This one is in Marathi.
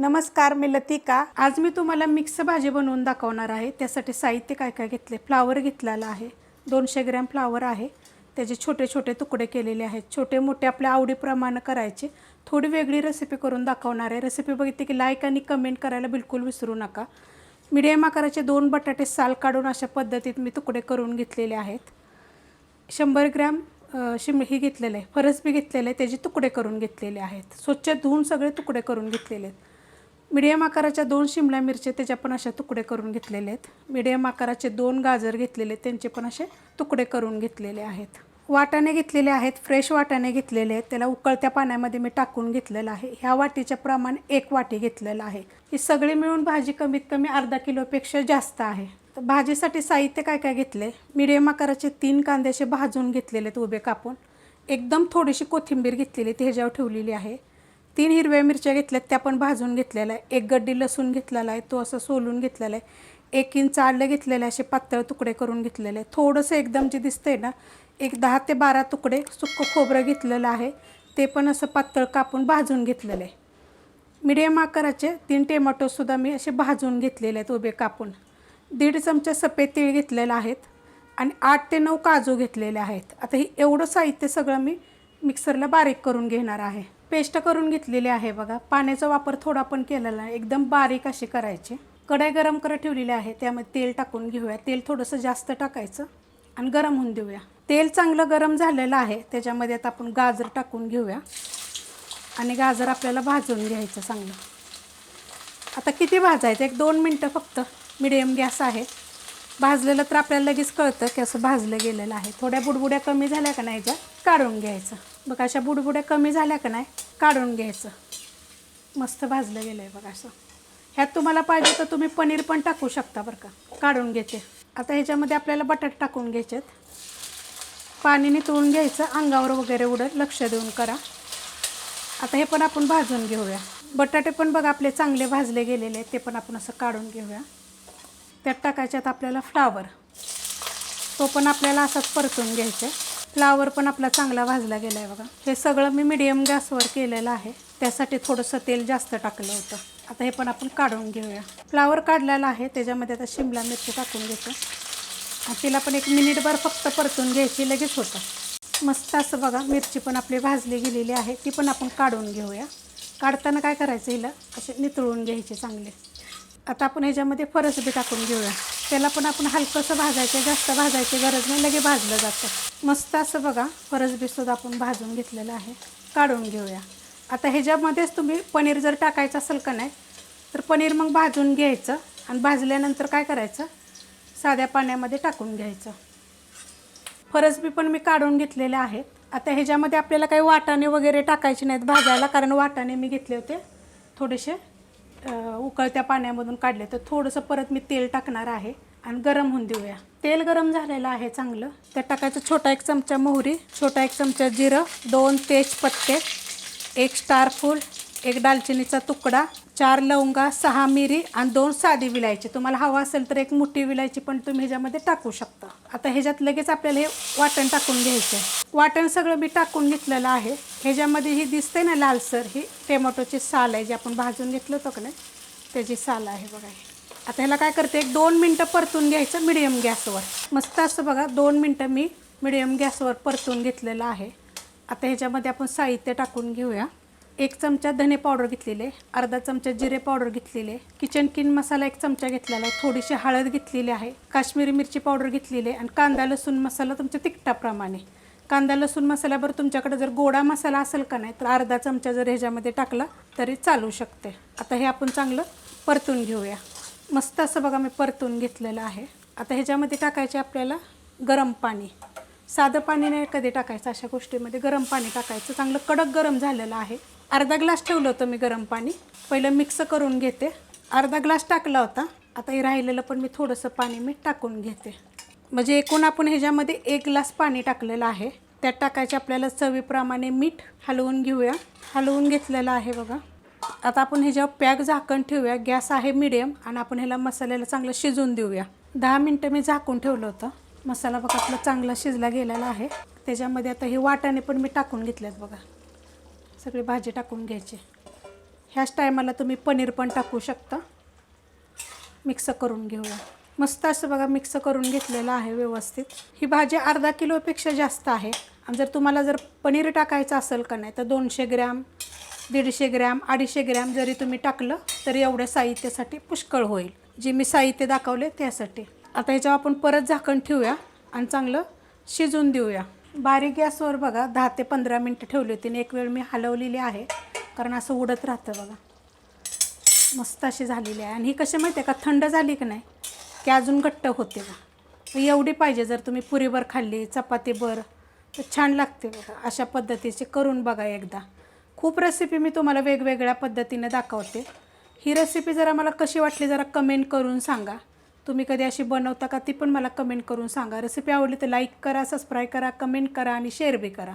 नमस्कार मी लतिका. आज मी तुम्हाला मिक्स भाजी बनवून दाखवणार आहे. त्यासाठी साहित्य काय काय घेतले? फ्लावर घेतलेला आहे. दोनशे ग्रॅम फ्लावर आहे. त्याचे छोटे छोटे तुकडे केलेले आहेत. छोटे मोठे आपल्या आवडीप्रमाणे करायचे. थोडी वेगळी रेसिपी करून दाखवणार आहे. रेसिपी बघितली की लाईक आणि कमेंट करायला बिलकुल विसरू नका. मिडियम आकाराचे दोन बटाटे साल काढून अशा पद्धतीत मी तुकडे करून घेतलेले आहेत. शंभर ग्रॅम शिम ही घेतलेलं आहे. फरसबी घेतलेलं आहे. त्याचे तुकडे करून घेतलेले आहेत. स्वच्छ धुवून सगळे तुकडे करून घेतलेले आहेत. मिडियम आकाराच्या दोन शिमला मिरच्या त्याच्या पण अशा तुकडे करून घेतलेले आहेत. मिडियम आकाराचे दोन गाजर घेतलेले आहेत त्यांचे पण असे तुकडे करून घेतलेले आहेत. वाटाणे घेतलेले आहेत फ्रेश वाटाणे घेतलेले आहेत त्याला उकळत्या पाण्यामध्ये मी टाकून घेतलेलं आहे. ह्या वाटीच्या प्रमाण एक वाटी घेतलेलं आहे. ही सगळी मिळून भाजी कमीत कमी अर्धा किलोपेक्षा जास्त आहे. तर भाजीसाठी साहित्य काय काय घेतले? मिडियम आकाराचे तीन कांदे असे भाजून घेतलेले आहेत उभे कापून. एकदम थोडीशी कोथिंबीर घेतलेली ती ह्याच्यावर ठेवलेली आहे. तीन हिरव्या मिरच्या घेतल्यात त्या पण भाजून घेतलेल्या आहे. एक गड्डी लसूण घेतलेला आहे तो असं सोलून घेतलेला आहे. एक इंच आलं घेतलेलं आहे असे पातळ तुकडे करून घेतलेले आहे. थोडंसं एकदम जे दिसतंय ना एक दहा ते बारा तुकडे सुक्कं खोबरं घेतलेलं आहे. ते पण असं पातळ कापून भाजून घेतलेलं आहे. मिडियम आकाराचे तीन टेमॅटोसुद्धा मी असे भाजून घेतलेले आहेत उभे कापून. दीड चमचा सफेद तीळ घेतलेले आहेत आणि आठ ते नऊ काजू घेतलेले आहेत. आता ही एवढं साहित्य सगळं मी मिक्सरला बारीक करून घेणार आहे. पेस्ट करून घेतलेली आहे बघा. पाण्याचा वापर थोडा पण केलेला आहे एकदम बारीक अशी करायची. कढाई गरम करत ठेवलेली आहे. त्यामध्ये तेल टाकून घेऊया. तेल थोडंसं जास्त टाकायचं आणि गरम होऊन देऊया. तेल चांगलं गरम झालेलं आहे. त्याच्यामध्ये आता आपण गाजर टाकून घेऊया. आणि गाजर आपल्याला भाजून घ्यायचं चांगलं. आता किती भाजायचं? एक दोन मिनटं फक्त. मिडियम गॅस आहे. भाजलेलं तर आपल्याला लगेच कळतं की असं भाजलं गेलेलं आहे. थोड्या बुडबुड्या कमी झाल्या का नाही ह्याच्यात काढून घ्यायचं. बघा अशा बुडबुड्या कमी झाल्या का नाही? काढून घ्यायचं. मस्त भाजलं गेलं आहे बघा असं. ह्यात तुम्हाला पाहिजे तर तुम्ही पनीर पण टाकू शकता बरं का. काढून घेते. आता ह्याच्यामध्ये आपल्याला बटाटे टाकून घ्यायचेत. पाणी नितळून घ्यायचं. अंगावर वगैरे उडत लक्ष देऊन करा. आता हे पण आपण भाजून घेऊया. बटाटे पण बघा आपले चांगले भाजले गेलेले आहेत. ते पण आपण असं काढून घेऊया. त्यात टाकायच्यात आपल्याला फ्लावर. तो पण आपल्याला असाच परतून घ्यायचा आहे. फ्लावर पण आपला चांगला भाजला गेला आहे बघा. हे सगळं मी मिडियम गॅसवर केलेलं आहे. त्यासाठी थोडंसं तेल जास्त टाकलं होतं. आता हे पण आपण काढून घेऊया. फ्लावर काढलेला आहे. त्याच्यामध्ये आता शिमला मिरची टाकून घेतो. तिला पण एक मिनिटभर फक्त परतून घ्यायची लगेच होतं. मस्त असं बघा मिरची पण आपली भाजली गेलेली आहे. ती पण आपण काढून घेऊया. काढताना काय करायचं हिला? असे नितळून घ्यायचे चांगले. आता आपण ह्याच्यामध्ये फरसबी टाकून घेऊया. त्याला पण आपण हलकंसं भाजायचं जास्त भाजायची गरज नाही लगे भाजलं जातं. मस्त असं बघा फरसबीसुद्धा आपण भाजून घेतलेलं आहे. काढून घेऊया. आता ह्याच्यामध्येच तुम्ही पनीर जर टाकायचं असेल का नाही तर पनीर मग भाजून घ्यायचं आणि भाजल्यानंतर काय करायचं? साध्या पाण्यामध्ये टाकून घ्यायचं. फरसबी पण मी काढून घेतलेले आहेत. आता ह्याच्यामध्ये आपल्याला काही वाटाणे वगैरे टाकायचे नाहीत भाजायला कारण वाटाणे मी घेतले होते थोडेसे. उकळत्या पाण्यामधून काढले तर थोडंसं परत मी तेल टाकणार आहे आणि गरम होऊन देऊया. तेल गरम झालेलं आहे चांगलं. त्यात टाकायचं छोटा एक चमचा मोहरी छोटा एक चमचा जिरं दोन तेजपत्ते एक स्टार फूल एक दालचिनीचा तुकडा चार लवंगा सहा मिरी आणि दोन साधी विलायची. तुम्हाला हवा असेल तर एक मोठी विलायची पण तुम्ही ह्याच्यामध्ये टाकू शकता. आता ह्याच्यात लगेच आपल्याला हे वाटण टाकून घ्यायचं आहे वाटण सगळं मी टाकून घेतलेलं आहे. ह्याच्यामध्ये ही दिसते ना लालसर ही टोमॅटोची साल आहे जी आपण भाजून घेतलं होतं का नाही? त्याची साल आहे बघा आता ह्याला काय करते एक दोन मिनटं परतून घ्यायचं मिडियम गॅसवर. मस्त असं बघा दोन मिनटं मी मिडियम गॅसवर परतून घेतलेलं आहे. आता ह्याच्यामध्ये आपण साहित्य टाकून घेऊया. एक चमचा धने पावडर घेतलेले अर्धा चमचा जिरे पावडर घेतलेले किचन किन मसाला एक चमचा घेतलेला आहे थोडीशी हळद घेतलेली आहे काश्मीरी मिरची पावडर घेतलेली आहे आणि कांदा लसूण मसाला तुमच्या तिखटाप्रमाणे. कांदा लसूण मसाल्यावर तुमच्याकडे जर गोडा मसाला असेल का नाही तर अर्धा चमचा जर ह्याच्यामध्ये टाकला तरी चालू शकते. आता हे आपण चांगलं परतून घेऊया. मस्त असं बघा मी परतून घेतलेलं आहे. आता ह्याच्यामध्ये टाकायचे आपल्याला गरम पाणी. साधं पाणी नाही कधी टाकायचं अशा गोष्टीमध्ये गरम पाणी टाकायचं. चांगलं कडक गरम झालेलं आहे. अर्धा ग्लास ठेवलं होतं मी गरम पाणी. पहिलं मिक्स करून घेते. अर्धा ग्लास टाकला होता. आता हे राहिलेलं पण मी थोडंसं पाणी मी टाकून घेते. म्हणजे एकूण आपण ह्याच्यामध्ये एक ग्लास पाणी टाकलेलं आहे. त्यात टाकायचे आपल्याला चवीप्रमाणे मीठ हलवून घेऊया. हलवून घेतलेलं आहे बघा. आता आपण ह्याच्यावर पॅक झाकण ठेवूया. गॅस आहे मिडियम आणि आपण ह्याला मसाल्याला चांगलं शिजवून देऊया. दहा मिनटं मी झाकून ठेवलं होतं. मसाला बघा आपला चांगला शिजला गेलेला आहे. त्याच्यामध्ये आता हे वाटाणे पण मी टाकून घेतलेत बघा. सगळी भाजी टाकून घ्यायची. ह्याच टायमाला तुम्ही पनीर पण टाकू शकता. मिक्स करून घेऊया. मस्त असं बघा मिक्स करून घेतलेलं आहे व्यवस्थित. ही भाजी अर्धा किलोपेक्षा जास्त आहे. आणि जर तुम्हाला जर पनीर टाकायचं असेल का नाही तर दोनशे ग्रॅम दीडशे ग्रॅम अडीचशे ग्रॅम जरी तुम्ही टाकलं तरी एवढ्या साहित्यासाठी पुष्कळ होईल. जे मी साहित्य दाखवले त्यासाठी. आता ह्याच्यावर आपण परत झाकण ठेवूया आणि चांगलं शिजून देऊया. बारीक गॅसवर बघा दहा ते पंधरा मिनटं ठेवली होती आणि एक वेळ मी हलवलेली आहे कारण असं उडत राहतं बघा. मस्त अशी झालेली आहे. आणि ही कशी माहिती आहे का थंड झाली की नाही की अजून घट्ट होते बघा. एवढी पाहिजे जर तुम्ही पुरीभर खाल्ली चपातीभर तर छान लागते बघा. अशा पद्धतीचे करून बघा एकदा. खूप रेसिपी मी तुम्हाला वेगवेगळ्या पद्धतीने दाखवते. ही रेसिपी जरा मला कशी वाटली जरा कमेंट करून सांगा. तुम्ही कधी अशी बनवता का ती पण मला कमेंट करून सांगा. रेसिपी आवडली तर लाईक करा सबस्क्राईब करा कमेंट करा आणि शेअर बी करा.